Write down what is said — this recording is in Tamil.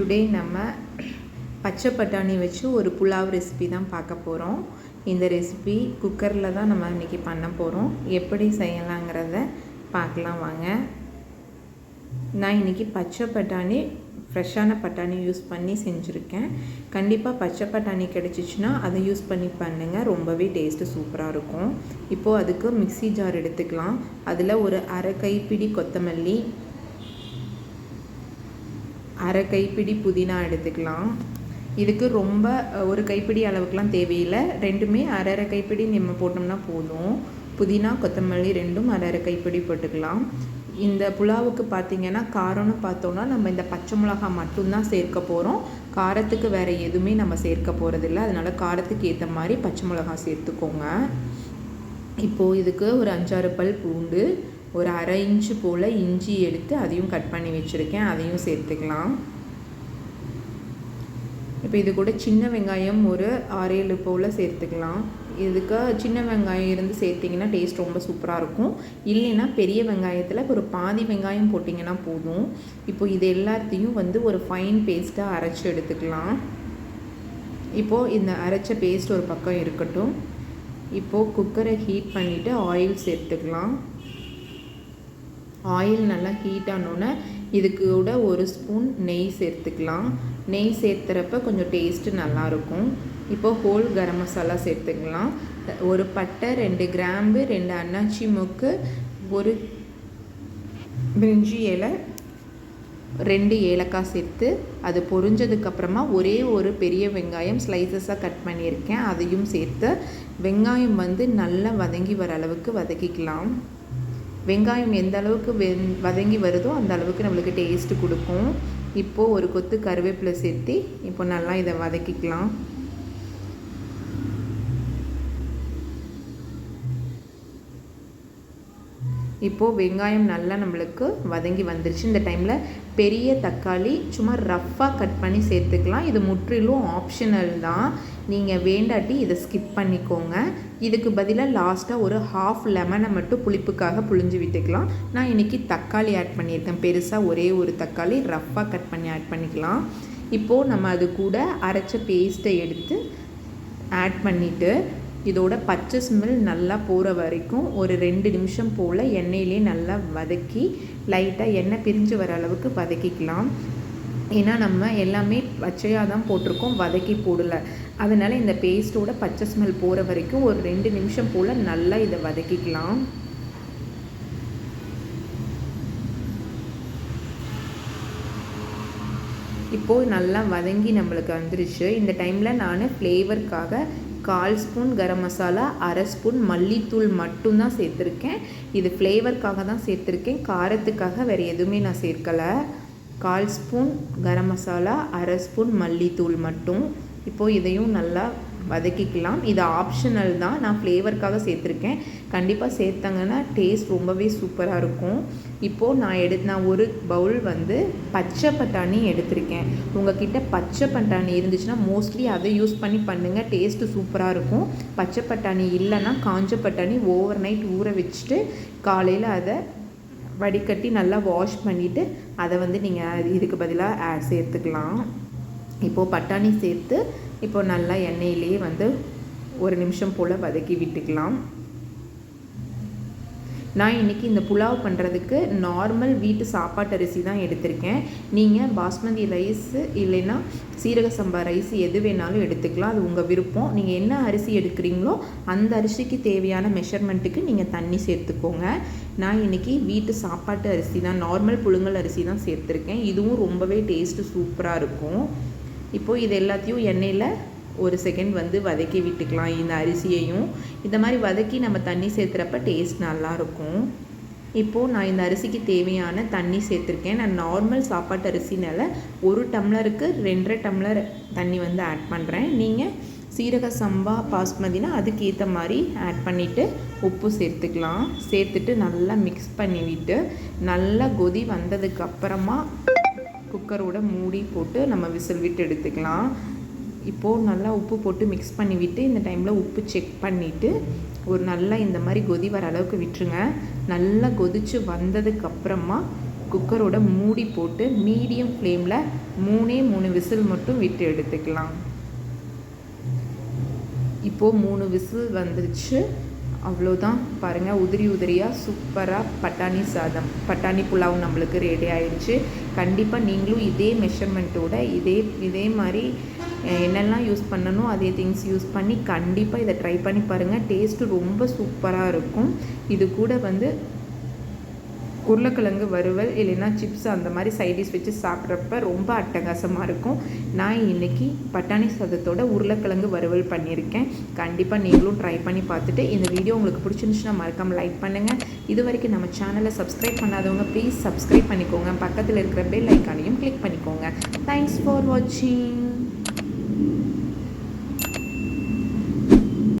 டுடே நம்ம பச்சை பட்டாணி வச்சு ஒரு புலாவ் ரெசிபி தான் பார்க்க போகிறோம் இந்த ரெசிபி குக்கரில் தான் நம்ம இன்றைக்கி பண்ண போகிறோம் எப்படி செய்யலாங்கிறத பார்க்கலாம் வாங்க. நான் இன்றைக்கி பச்சை பட்டாணி ஃப்ரெஷ்ஷான பட்டாணி யூஸ் பண்ணி செஞ்சுருக்கேன். கண்டிப்பாக பச்சை பட்டாணி கிடச்சிச்சின்னா அதை யூஸ் பண்ணி பண்ணுங்கள் ரொம்பவே டேஸ்ட்டு சூப்பராக இருக்கும். இப்போது அதுக்கு மிக்ஸி ஜார் எடுத்துக்கலாம். அதில் ஒரு அரை கைப்பிடி கொத்தமல்லி அரை கைப்பிடி புதினா எடுத்துக்கலாம். இதுக்கு ரொம்ப ஒரு கைப்பிடி அளவுக்குலாம் தேவையில்லை. ரெண்டுமே அரை அரை கைப்பிடி நம்ம போட்டோம்னா போதும். புதினா கொத்தமல்லி ரெண்டும் அரை அரை கைப்பிடி போட்டுக்கலாம். இந்த புலாவுக்கு பார்த்திங்கன்னா காரம்னு பார்த்தோன்னா நம்ம இந்த பச்சை மிளகாய் மட்டும்தான் சேர்க்க போகிறோம் காரத்துக்கு வேறு எதுவுமே நம்ம சேர்க்க போகிறதில்ல அதனால் காரத்துக்கு ஏற்ற மாதிரி பச்சை மிளகாய் சேர்த்துக்கோங்க. இப்போது இதுக்கு ஒரு அஞ்சாறு பல் பூண்டு ஒரு அரை இன்ச்சு போல் இஞ்சி எடுத்து அதையும் கட் பண்ணி வச்சுருக்கேன். அதையும் சேர்த்துக்கலாம். இப்போ இது கூட சின்ன வெங்காயம் ஒரு ஆறேழு போல் சேர்த்துக்கலாம். இதுக்கு சின்ன வெங்காயம் இருந்து சேர்த்திங்கன்னா டேஸ்ட் ரொம்ப சூப்பராக இருக்கும். இல்லைன்னா பெரிய வெங்காயத்தில் ஒரு பாதி வெங்காயம் போட்டிங்கன்னா போதும். இப்போ இது எல்லாத்தையும் வந்து ஒரு ஃபைன் பேஸ்ட்டாக அரைச்சி எடுத்துக்கலாம். இப்போது இந்த அரைச்ச பேஸ்ட் ஒரு பக்கம் இருக்கட்டும். இப்போது குக்கரை ஹீட் பண்ணிவிட்டு ஆயில் சேர்த்துக்கலாம். ஆயில் நல்லா ஹீட் ஆனோன்னே இதுக்கு கூட ஒரு ஸ்பூன் நெய் சேர்த்துக்கலாம். நெய் சேர்த்துறப்ப கொஞ்சம் டேஸ்ட்டு நல்லாயிருக்கும் இப்போ ஹோல் கரம் மசாலா சேர்த்துக்கலாம். ஒரு பட்டை ரெண்டு கிராம்பு ரெண்டு அன்னாச்சி மொக்கு ஒரு பிரிஞ்சி இலை ரெண்டு ஏலக்காய் சேர்த்து அது பொரிஞ்சதுக்கப்புறமா ஒரே ஒரு பெரிய வெங்காயம் ஸ்லைசஸாக கட் பண்ணியிருக்கேன். அதையும் சேர்த்து வெங்காயம் வந்து நல்லா வதங்கி வர அளவுக்கு வதக்கிக்கலாம். வெங்காயம் எந்த அளவுக்கு வெந் வதங்கி வருதோ அந்த அளவுக்கு நம்மளுக்கு டேஸ்ட்டு கொடுக்கும். இப்போது ஒரு கொத்து கருவேப்பிலை சேர்த்து இப்போ நல்லா இதை வதக்கிக்கலாம். இப்போது வெங்காயம் நல்லா நம்மளுக்கு வதங்கி வந்துருச்சு. இந்த டைமில் பெரிய தக்காளி சும்மா ரஃப்பாக கட் பண்ணி சேர்த்துக்கலாம். இது முற்றிலும் ஆப்ஷனல் தான். நீங்கள் வேண்டாட்டி இதை ஸ்கிப் பண்ணிக்கோங்க. இதுக்கு பதிலாக லாஸ்ட்டாக ஒரு ஹாஃப் லெமனை மட்டும் புளிப்புக்காக புழிஞ்சு விட்டுக்கலாம். நான் இன்றைக்கி தக்காளி ஆட் பண்ணியிருக்கேன். பெருசாக ஒரே ஒரு தக்காளி ரஃப்பாக கட் பண்ணி ஆட் பண்ணிக்கலாம். இப்போது நம்ம அது கூட அரைச்ச பேஸ்ட்டை எடுத்து ஆட் பண்ணிவிட்டு இதோட பச்சை ஸ்மெல் நல்லா போகிற வரைக்கும் ஒரு ரெண்டு நிமிஷம் போல் எண்ணெயிலே நல்லா வதக்கி லைட்டாக எண்ணெய் பிரிஞ்சு வர அளவுக்கு வதக்கிக்கலாம். ஏன்னா நம்ம எல்லாமே பச்சையாக தான் போட்டிருக்கோம் வதக்கி போடலை. அதனால் இந்த பேஸ்ட்டோட பச்சை ஸ்மெல் போகிற வரைக்கும் ஒரு ரெண்டு நிமிஷம் போல் நல்லா இதை வதக்கிக்கலாம். இப்போது நல்லா வதங்கி நம்மளுக்கு வந்துருச்சு. இந்த டைமில் நான் ஃப்ளேவருக்காக கால் ஸ்பூன் கரம் மசாலா அரை ஸ்பூன் மல்லித்தூள் மட்டும்தான் சேர்த்துருக்கேன். இது ஃப்ளேவருக்காக தான் சேர்த்துருக்கேன். காரத்துக்காக வேறு எதுவுமே நான் சேர்க்கலை. கால் ஸ்பூன் கரம் மசாலா அரை ஸ்பூன் மல்லித்தூள் மட்டும். இப்போது இதையும் நல்லா வதக்கிக்கலாம். இது ஆப்ஷனல் தான். நான் ஃப்ளேவருக்காக சேர்த்துருக்கேன். கண்டிப்பாக சேர்த்தாங்கன்னா டேஸ்ட் ரொம்பவே சூப்பராக இருக்கும். இப்போது நான் எடு நான் ஒரு பவுல் வந்து பச்சை பட்டாணி எடுத்திருக்கேன். உங்ககிட்ட பச்சை பட்டாணி இருந்துச்சுன்னா மோஸ்ட்லி அதை யூஸ் பண்ணி பண்ணுங்கள் டேஸ்ட்டு சூப்பராக இருக்கும். பச்சை பட்டாணி இல்லைன்னா காஞ்ச பட்டாணி ஓவர் நைட் ஊற வச்சுட்டு காலையில் அதை வடிகட்டி நல்லா வாஷ் பண்ணிவிட்டு அதை வந்து நீங்கள் இதுக்கு பதிலாக சேர்த்துக்கலாம். இப்போது பட்டாணி சேர்த்து இப்போ நல்லா எண்ணெயிலேயே வந்து ஒரு நிமிஷம் போல் வதக்கி விட்டுக்கலாம். நான் இன்றைக்கி இந்த புலாவ் பண்ணுறதுக்கு நார்மல் வீட்டு சாப்பாட்டு அரிசி தான் எடுத்திருக்கேன். நீங்கள் பாஸ்மதி ரைஸ் இல்லைன்னா சீரக சம்பா ரைஸ் எது வேணாலும் எடுத்துக்கலாம். அது உங்கள் விருப்பம். நீங்கள் என்ன அரிசி எடுக்கிறீங்களோ அந்த அரிசிக்கு தேவையான மெஷர்மெண்ட்டுக்கு நீங்கள் தண்ணி சேர்த்துக்கோங்க. நான் இன்றைக்கி வீட்டு சாப்பாட்டு அரிசி தான் நார்மல் புழுங்கல் அரிசி தான் சேர்த்துருக்கேன். இதுவும் ரொம்பவே டேஸ்ட்டு சூப்பராக இருக்கும். இப்போது இது எல்லாத்தையும் எண்ணெயில் ஒரு செகண்ட் வந்து வதக்கி விட்டுக்கலாம். இந்த அரிசியையும். இந்த மாதிரி வதக்கி நம்ம தண்ணி சேர்த்துறப்ப டேஸ்ட் நல்லாயிருக்கும். இப்போது நான் இந்த அரிசிக்கு தேவையான தண்ணி சேர்த்துருக்கேன். நான் நார்மல் சாப்பாட்டு அரிசினால் ஒரு டம்ளருக்கு ரெண்டரை டம்ளர் தண்ணி வந்து ஆட் பண்ணுறேன் நீங்கள் சீரக சம்பா பாஸ்மதினா அதுக்கேற்ற மாதிரி ஆட் பண்ணிவிட்டு உப்பு சேர்த்துக்கலாம். சேர்த்துட்டு நல்லா மிக்ஸ் பண்ணிவிட்டு நல்லா கொதி வந்ததுக்கு அப்புறமா குக்கரோட மூடி போட்டு நம்ம விசில் விட்டு எடுத்துக்கலாம். இப்போது நல்லா உப்பு போட்டு மிக்ஸ் பண்ணி விட்டு இந்த டைமில் உப்பு செக் பண்ணிவிட்டு ஒரு நல்லா இந்த மாதிரி கொதி வர அளவுக்கு விட்டுருங்க. நல்லா கொதித்து வந்ததுக்கப்புறமா குக்கரோட மூடி போட்டு மீடியம் ஃப்ளேமில் மூணே மூணு விசில் மட்டும் விட்டு எடுத்துக்கலாம். இப்போது மூணு விசில் வந்துருச்சு. அவ்வளோதான். பாருங்கள் உதிரி உதிரியாக சூப்பராக பட்டாணி சாதம். பட்டாணி புலாவ் நம்மளுக்கு ரெடி ஆயிடுச்சு. கண்டிப்பாக நீங்களும் இதே மெஷர்மெண்ட்டோட இதே இதே மாதிரி என்னெல்லாம் யூஸ் பண்ணணும் அதே திங்ஸ் யூஸ் பண்ணி கண்டிப்பாக இதை ட்ரை பண்ணி பாருங்கள் டேஸ்ட்டு ரொம்ப சூப்பராக இருக்கும். இது கூட வந்து உருளைக்கிழங்கு வறுவல் இல்லைன்னா சிப்ஸ் அந்த மாதிரி சைடிஷ் வச்சு சாப்பிட்றப்ப ரொம்ப அட்டகாசமாக இருக்கும். நான் இன்னைக்கு பட்டாணி சாதத்தோட உருளைக்கிழங்கு வறுவல் பண்ணியிருக்கேன். கண்டிப்பாக நீங்களும் ட்ரை பண்ணி பார்த்துட்டு இந்த வீடியோ உங்களுக்கு பிடிச்சிருந்துச்சுன்னா மறக்காமல் லைக் பண்ணுங்கள் இது வரைக்கும் நம்ம சேனலை சப்ஸ்கிரைப் பண்ணாதவங்க ப்ளீஸ் சப்ஸ்கிரைப் பண்ணிக்கோங்க. பக்கத்தில் இருக்கிற பெல் ஐக்கானையும் கிளிக் பண்ணிக்கோங்க. தேங்க்ஸ் ஃபார் வாட்சிங்